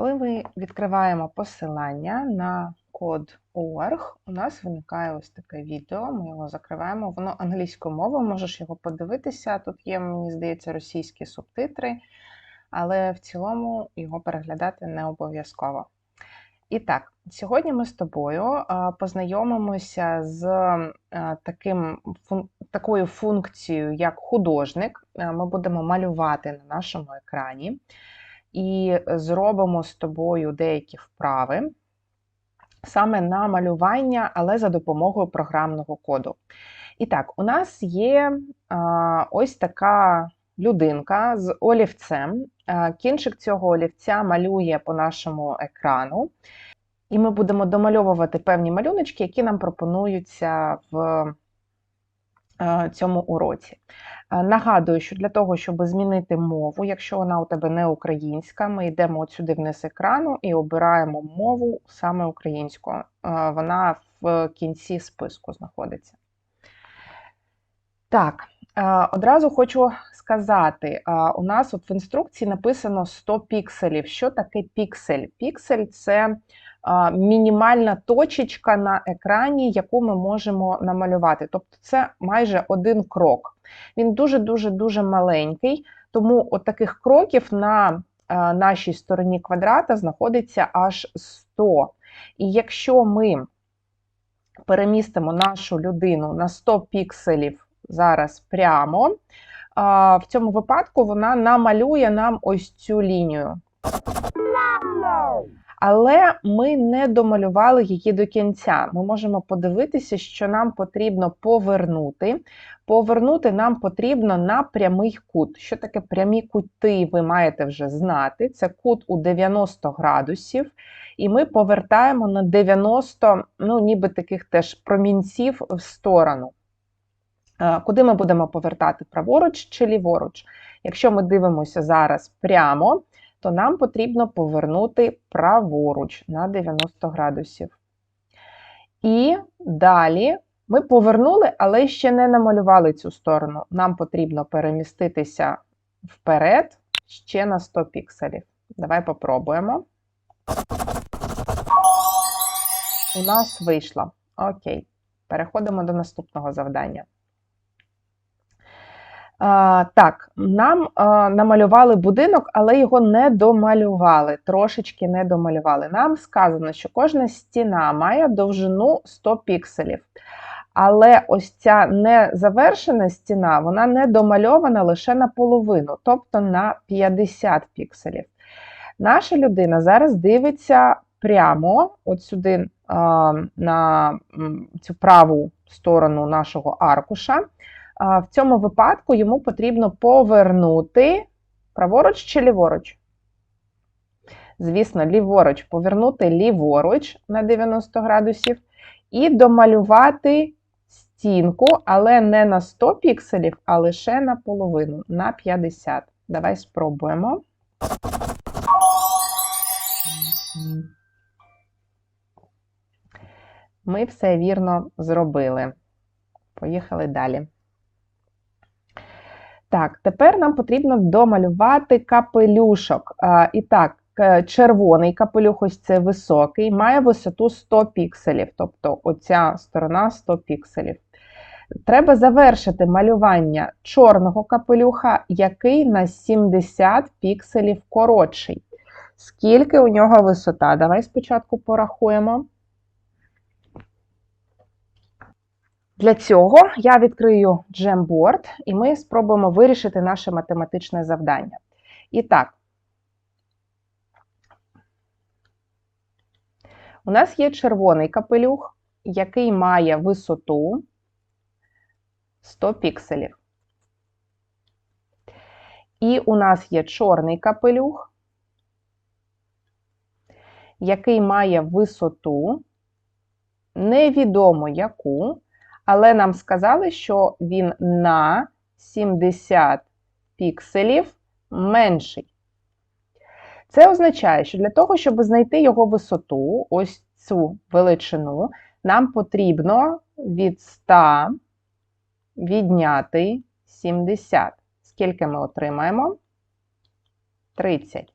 Коли ми відкриваємо посилання на код ORG, у нас виникає ось таке відео, ми його закриваємо, воно англійською мовою, можеш його подивитися. Тут є, мені здається, російські субтитри, але в цілому його переглядати не обов'язково. І так, сьогодні ми з тобою познайомимося з таким, такою функцією, як художник. Ми будемо малювати на нашому екрані і зробимо з тобою деякі вправи саме на малювання, але за допомогою програмного коду. І так, у нас є а, ось така людинка з олівцем. Кінчик цього олівця малює по нашому екрану. І ми будемо домальовувати певні малюночки, які нам пропонуються в цьому уроці. Нагадую, що для того, щоб змінити мову, якщо вона у тебе не українська, ми йдемо от сюди вниз екрану і обираємо мову саме українську. Вона в кінці списку знаходиться. Так, одразу хочу сказати: у нас от в інструкції написано 100 пікселів. Що таке піксель? Піксель це мінімальна точечка на екрані, яку ми можемо намалювати. Тобто це майже один крок. Він дуже-дуже дуже маленький, тому от таких кроків на нашій стороні квадрата знаходиться аж 100. І якщо ми перемістимо нашу людину на 100 пікселів зараз прямо, в цьому випадку вона намалює нам ось цю лінію. Але ми не домалювали її до кінця. Ми можемо подивитися, що нам потрібно повернути. Повернути нам потрібно на прямий кут. Що таке прямі кути, ви маєте вже знати. Це кут у 90 градусів. І ми повертаємо на 90, ну, ніби таких теж промінців в сторону. Куди ми будемо повертати? Праворуч чи ліворуч? Якщо ми дивимося зараз прямо, то нам потрібно повернути праворуч на 90 градусів. І далі ми повернули, але ще не намалювали цю сторону. Нам потрібно переміститися вперед ще на 100 пікселів. Давай попробуємо. У нас вийшло. Окей. Переходимо до наступного завдання. Так, нам намалювали будинок, але його не домалювали, трошечки не домалювали. Нам сказано, що кожна стіна має довжину 100 пікселів. Але ось ця незавершена стіна, вона не домальована лише наполовину, тобто на 50 пікселів. Наша людина зараз дивиться прямо от сюди на цю праву сторону нашого аркуша. В цьому випадку йому потрібно повернути праворуч чи ліворуч. Звісно, ліворуч, повернути ліворуч на 90 градусів і домалювати стінку, але не на 100 пікселів, а лише на половину, на 50. Давай спробуємо. Ми все вірно зробили. Поїхали далі. Так, тепер нам потрібно домалювати капелюшок. І так, червоний капелюх, ось це високий, має висоту 100 пікселів, тобто оця сторона 100 пікселів. Треба завершити малювання чорного капелюха, який на 70 пікселів коротший. Скільки у нього висота? Давай спочатку порахуємо. Для цього я відкрию Jamboard і ми спробуємо вирішити наше математичне завдання. І так, у нас є червоний капелюх, який має висоту 100 пікселів. І у нас є чорний капелюх, який має висоту невідомо яку але нам сказали, що він на 70 пікселів менший. Це означає, що для того, щоб знайти його висоту, ось цю величину, нам потрібно від 100 відняти 70. Скільки ми отримаємо? 30.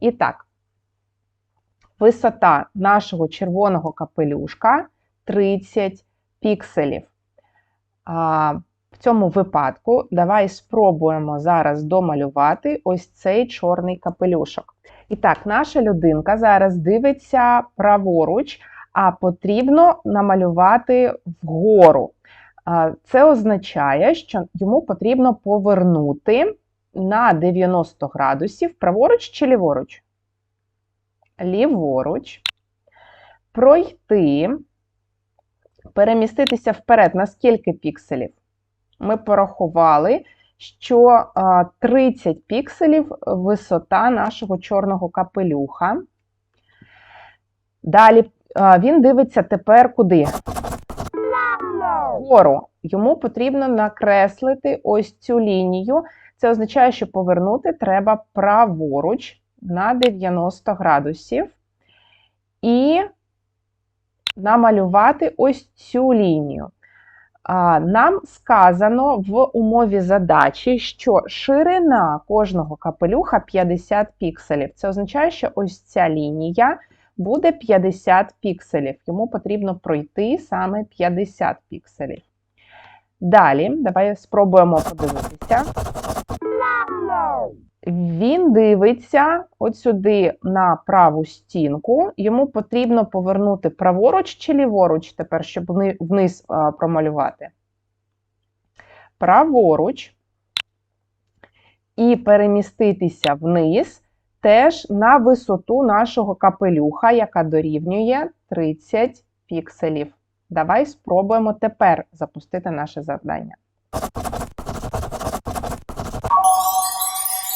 І так, висота нашого червоного капелюшка 30 пікселів. В цьому випадку давай спробуємо зараз домалювати ось цей чорний капелюшок. І так, наша людинка зараз дивиться праворуч, а потрібно намалювати вгору. Це означає, що йому потрібно повернути на 90 градусів праворуч чи ліворуч? Ліворуч, пройти, переміститися вперед на скільки пікселів? Ми порахували, що 30 пікселів висота нашого чорного капелюха. Далі він дивиться тепер куди? Вгору. Йому потрібно накреслити ось цю лінію. Це означає, що повернути треба праворуч на 90 градусів. І намалювати ось цю лінію. Нам сказано в умові задачі, що ширина кожного капелюха 50 пікселів. Це означає, що ось ця лінія буде 50 пікселів. Йому потрібно пройти саме 50 пікселів. Далі, давай спробуємо подивитися. Він дивиться от сюди на праву стінку. Йому потрібно повернути праворуч чи ліворуч тепер, щоб вниз промалювати. Праворуч і переміститися вниз теж на висоту нашого капелюха, яка дорівнює 30 пікселів. Давай спробуємо тепер запустити наше завдання.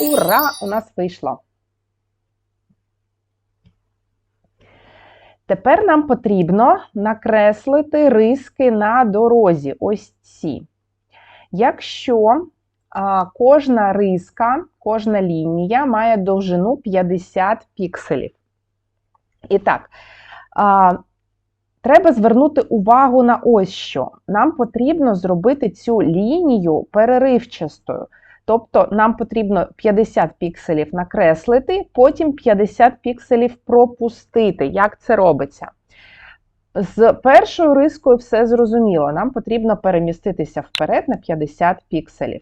Ура! У нас вийшло. Тепер нам потрібно накреслити риски на дорозі. Ось ці. Якщо а, кожна риска, кожна лінія має довжину 50 пікселів. І так, а, треба звернути увагу на ось що. Нам потрібно зробити цю лінію переривчастою. Тобто нам потрібно 50 пікселів накреслити, потім 50 пікселів пропустити. Як це робиться? З першою рискою все зрозуміло. Нам потрібно переміститися вперед на 50 пікселів.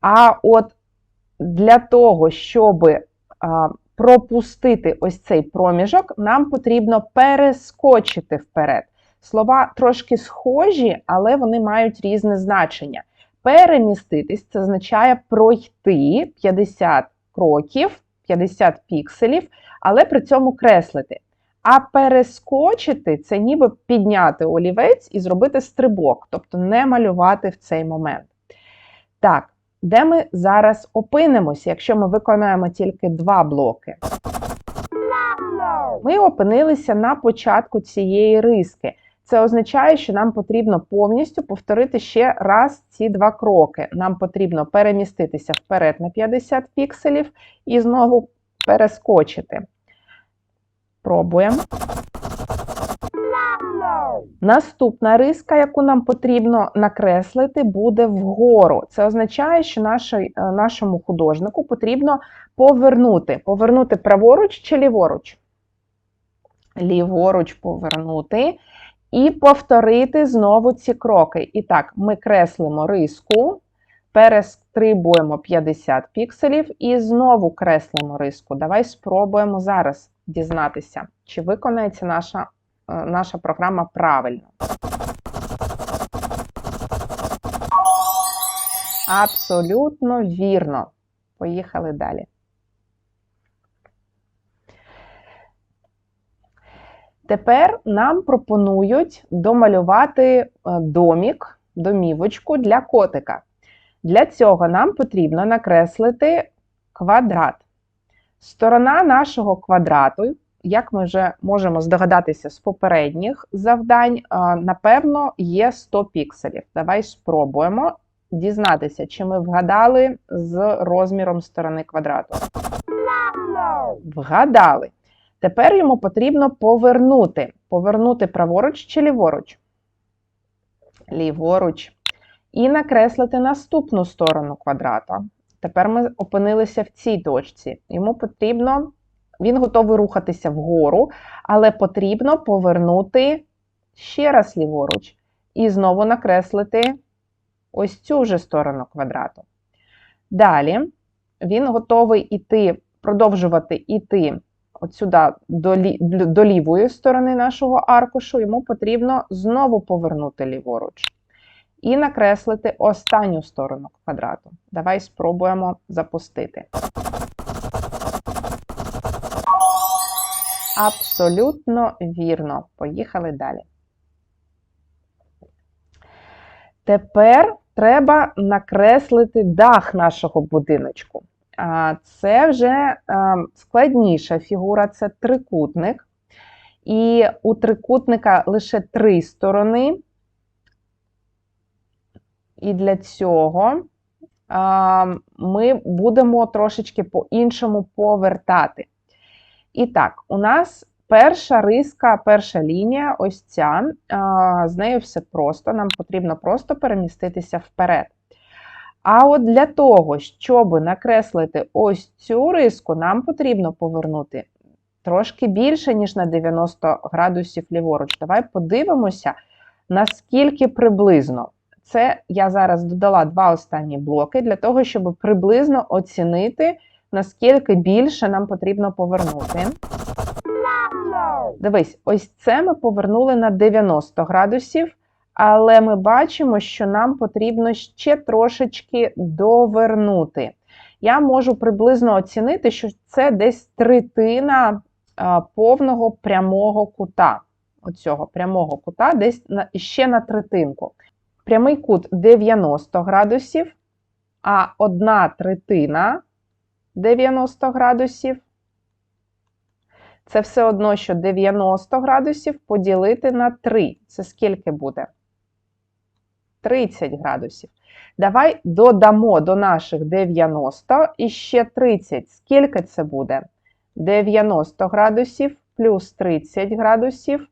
А от для того, щоб пропустити ось цей проміжок, нам потрібно перескочити вперед. Слова трошки схожі, але вони мають різне значення. Переміститись це означає пройти 50 кроків, 50 пікселів, але при цьому креслити. А перескочити це ніби підняти олівець і зробити стрибок, тобто не малювати в цей момент. Так, де ми зараз опинимося, якщо ми виконаємо тільки два блоки? Ми опинилися на початку цієї риски. Це означає, що нам потрібно повністю повторити ще раз ці два кроки. Нам потрібно переміститися вперед на 50 пікселів і знову перескочити. Пробуємо. Наступна риска, яку нам потрібно накреслити, буде вгору. Це означає, що нашій, е, нашому художнику потрібно повернути. Повернути праворуч чи ліворуч? Ліворуч повернути. І повторити знову ці кроки. І так, ми креслимо риску, перестрибуємо 50 пікселів і знову креслимо риску. Давай спробуємо зараз дізнатися, чи виконається наша, е, наша програма правильно. Абсолютно вірно. Поїхали далі. Тепер нам пропонують домалювати е, домік, домівочку для котика. Для цього нам потрібно накреслити квадрат. Сторона нашого квадрату, як ми вже можемо здогадатися з попередніх завдань, е, напевно, є 100 пікселів. Давай спробуємо дізнатися, чи ми вгадали з розміром сторони квадрату. Вгадали. Тепер йому потрібно повернути. Повернути праворуч чи ліворуч? Ліворуч. І накреслити наступну сторону квадрата. Тепер ми опинилися в цій точці. Йому потрібно він готовий рухатися вгору, але потрібно повернути ще раз ліворуч. І знову накреслити ось цю же сторону квадрату. Далі він готовий іти, продовжувати йти от сюди до, лі, до лівої сторони нашого аркушу, йому потрібно знову повернути ліворуч. І накреслити останню сторону квадрату. Давай спробуємо запустити. Абсолютно вірно. Поїхали далі. Тепер треба накреслити дах нашого будиночку. Це вже складніша фігура, це трикутник. І у трикутника лише три сторони. І для цього ми будемо трошечки по-іншому повертати. І так, у нас перша риска, перша лінія ось ця, з нею все просто, нам потрібно просто переміститися вперед. А от для того, щоб накреслити ось цю риску, нам потрібно повернути трошки більше, ніж на 90 градусів ліворуч. Давай подивимося, наскільки приблизно. Це я зараз додала два останні блоки для того, щоб приблизно оцінити, наскільки більше нам потрібно повернути. Дивись, ось це ми повернули на 90 градусів, але ми бачимо, що нам потрібно ще трошечки довернути. Я можу приблизно оцінити, що це десь третина повного прямого кута. Оцього прямого кута, десь ще на третинку. Прямий кут 90 градусів, а одна третина 90 градусів. Це все одно, що 90 градусів поділити на 3. Це скільки буде? 30 градусів. Давай додамо до наших 90 і ще 30. Скільки це буде? 90 градусів плюс 30 градусів.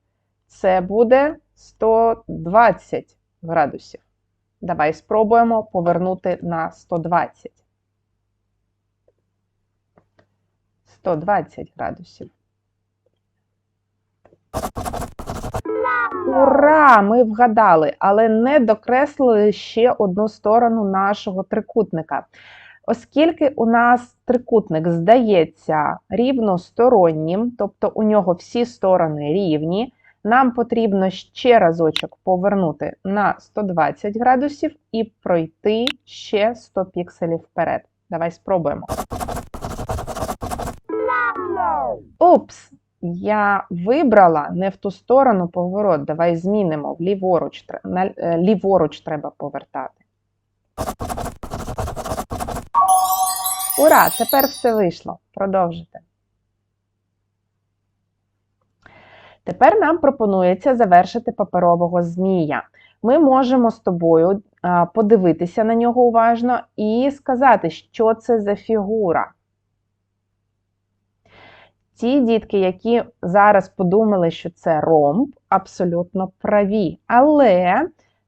Це буде 120 градусів. Давай спробуємо повернути на 120. 120 градусів. Ура! Ми вгадали, але не докреслили ще одну сторону нашого трикутника. Оскільки у нас трикутник здається рівностороннім, тобто у нього всі сторони рівні, нам потрібно ще разочок повернути на 120 градусів і пройти ще 100 пікселів вперед. Давай спробуємо. Упс! Я вибрала не в ту сторону поворот. Давай змінимо. Ліворуч, е, ліворуч треба повертати. Ура! Тепер все вийшло. Продовжити. Тепер нам пропонується завершити паперового змія. Ми можемо з тобою подивитися на нього уважно і сказати, що це за фігура. Ті дітки, які зараз подумали, що це ромб, абсолютно праві. Але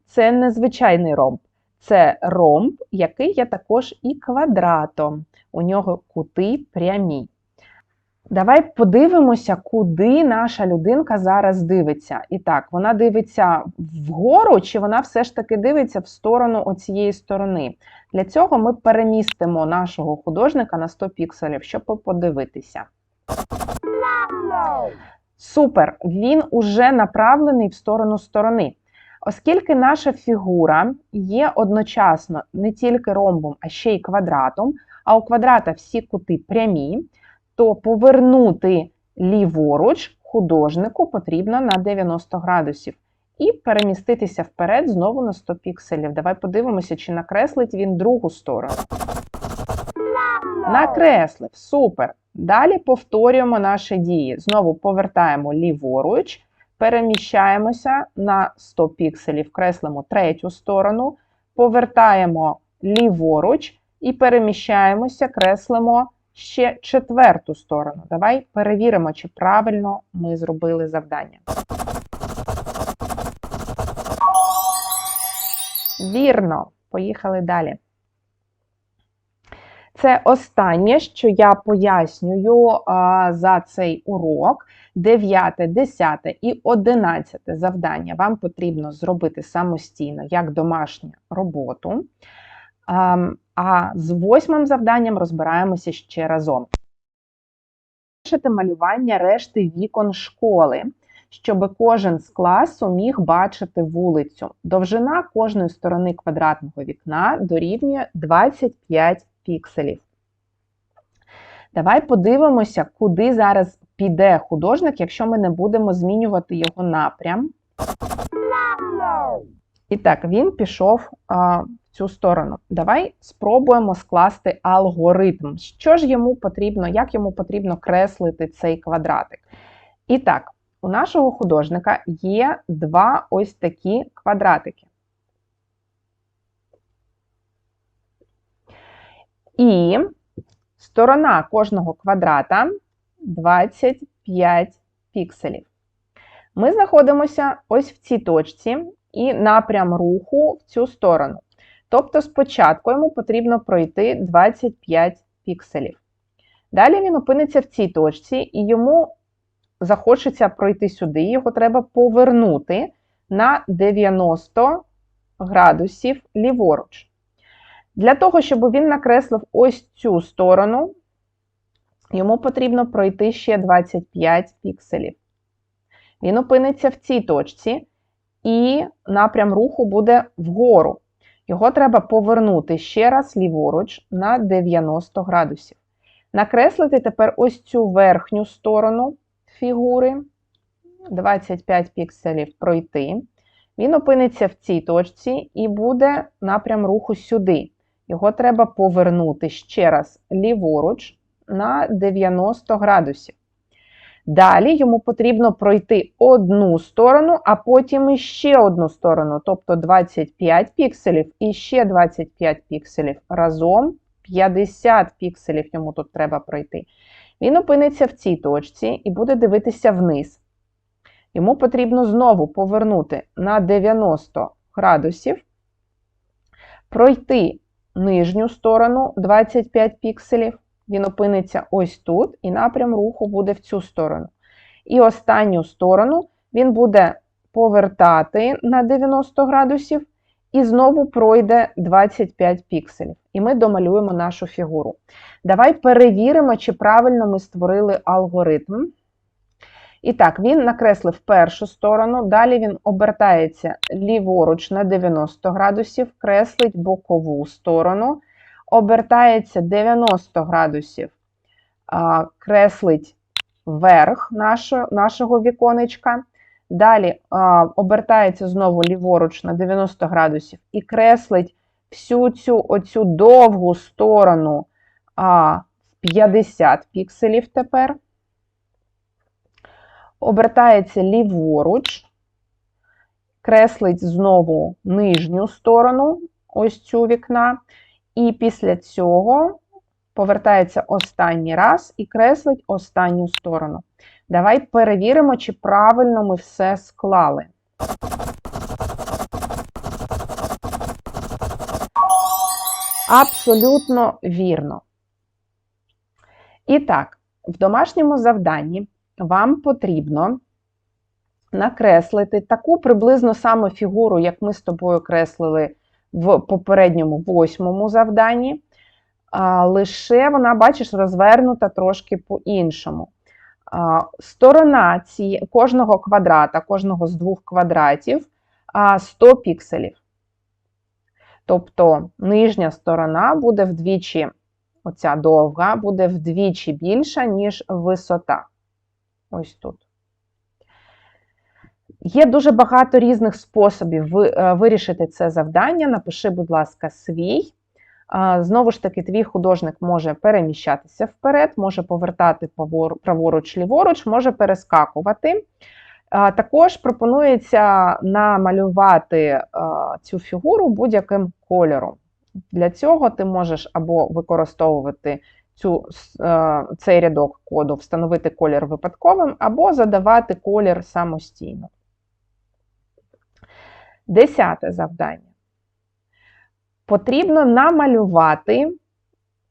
це не звичайний ромб. Це ромб, який є також і квадратом. У нього кути прямі. Давай подивимося, куди наша людинка зараз дивиться. І так, вона дивиться вгору, чи вона все ж таки дивиться в сторону оцієї сторони. Для цього ми перемістимо нашого художника на 100 пікселів, щоб подивитися. Супер! Він уже направлений в сторону сторони. Оскільки наша фігура є одночасно не тільки ромбом, а ще й квадратом, а у квадрата всі кути прямі, то повернути ліворуч художнику потрібно на 90 градусів. І переміститися вперед знову на 100 пікселів. Давай подивимося, чи накреслить він другу сторону. Накреслив. Супер. Далі повторюємо наші дії. Знову повертаємо ліворуч, переміщаємося на 100 пікселів, креслимо третю сторону, повертаємо ліворуч і переміщаємося, креслимо ще четверту сторону. Давай перевіримо, чи правильно ми зробили завдання. Вірно, поїхали далі. Це останнє, що я пояснюю а, за цей урок. 9, 10 і 11 завдання вам потрібно зробити самостійно як домашню роботу. А, з восьмим завданням розбираємося ще разом. Пишете малювання решти вікон школи, щоб кожен з класу міг бачити вулицю. Довжина кожної сторони квадратного вікна дорівнює 25 пікселів. Давай подивимося, куди зараз піде художник, якщо ми не будемо змінювати його напрям. І так, він пішов а, в цю сторону. Давай спробуємо скласти алгоритм. Що ж йому потрібно, як йому потрібно креслити цей квадратик? І так, у нашого художника є два ось такі квадратики. І сторона кожного квадрата 25 пікселів. Ми знаходимося ось в цій точці і напрям руху в цю сторону. Тобто спочатку йому потрібно пройти 25 пікселів. Далі він опиниться в цій точці, і йому захочеться пройти сюди, його треба повернути на 90 градусів ліворуч. Для того, щоб він накреслив ось цю сторону, йому потрібно пройти ще 25 пікселів. Він опиниться в цій точці, і напрям руху буде вгору. Його треба повернути ще раз ліворуч на 90 градусів. Накреслити тепер ось цю верхню сторону фігури, 25 пікселів пройти. Він опиниться в цій точці і буде напрям руху сюди. Його треба повернути ще раз ліворуч на 90 градусів. Далі йому потрібно пройти одну сторону, а потім іще одну сторону, тобто 25 пікселів і ще 25 пікселів. Разом 50 пікселів йому тут треба пройти. Він опиниться в цій точці і буде дивитися вниз. Йому потрібно знову повернути на 90 градусів, пройти нижню сторону 25 пікселів. Він опиниться ось тут, і напрям руху буде в цю сторону. І останню сторону він буде повертати на 90 градусів і знову пройде 25 пікселів. І ми домалюємо нашу фігуру. Давай перевіримо, чи правильно ми створили алгоритм. І так, він накреслив першу сторону, далі він обертається ліворуч на 90 градусів, креслить бокову сторону, обертається 90 градусів, креслить верх нашого, нашого віконечка. Далі обертається знову ліворуч на 90 градусів і креслить всю цю оцю довгу сторону в 50 пікселів тепер. Обертається ліворуч, креслить знову нижню сторону ось цю вікна. І після цього повертається останній раз і креслить останню сторону. Давай перевіримо, чи правильно ми все склали. Абсолютно вірно. І так, в домашньому завданні вам потрібно накреслити таку приблизно саму фігуру, як ми з тобою креслили в попередньому восьмому завданні. Лише вона, бачиш, розвернута трошки по-іншому. Сторона ці, кожного квадрата, кожного з двох квадратів 100 пікселів. Тобто нижня сторона буде вдвічі, оця довга, буде вдвічі більша, ніж висота. Ось тут. Є дуже багато різних способів е, вирішити це завдання. Напиши, будь ласка, свій. Знову ж таки, твій художник може переміщатися вперед, може повертати праворуч, ліворуч, може перескакувати. Також пропонується намалювати цю фігуру будь-яким кольором. Для цього ти можеш або використовувати цю, цей рядок коду, встановити колір випадковим, або задавати колір самостійно. Десяте завдання потрібно намалювати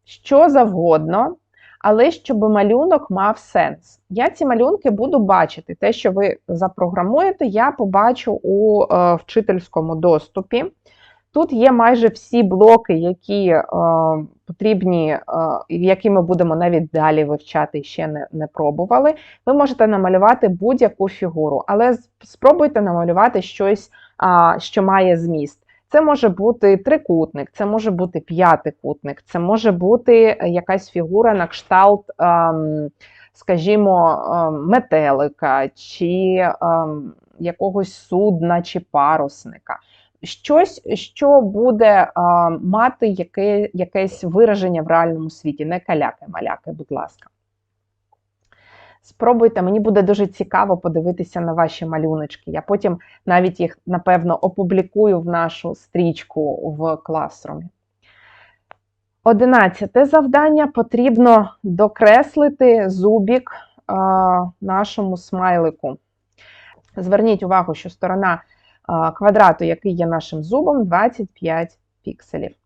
що завгодно, але щоб малюнок мав сенс. Я ці малюнки буду бачити. Те, що ви запрограмуєте, я побачу у е, вчительському доступі. Тут є майже всі блоки, які е, потрібні, е, які ми будемо навіть далі вивчати і ще не, не пробували. Ви можете намалювати будь-яку фігуру, але спробуйте намалювати щось, що має зміст. Це може бути трикутник, це може бути п'ятикутник, це може бути якась фігура на кшталт, ем, скажімо, ем, метелика, чи ем, якогось судна чи парусника. Щось, що буде е, мати яке, якесь вираження в реальному світі, не каляки-маляки, будь ласка. Спробуйте, мені буде дуже цікаво подивитися на ваші малюночки. Я потім навіть їх, напевно, опублікую в нашу стрічку в класрумі. Одинадцяте завдання потрібно докреслити зубік е, нашому смайлику. Зверніть увагу, що сторона квадрату, який є нашим зубом, 25 пікселів.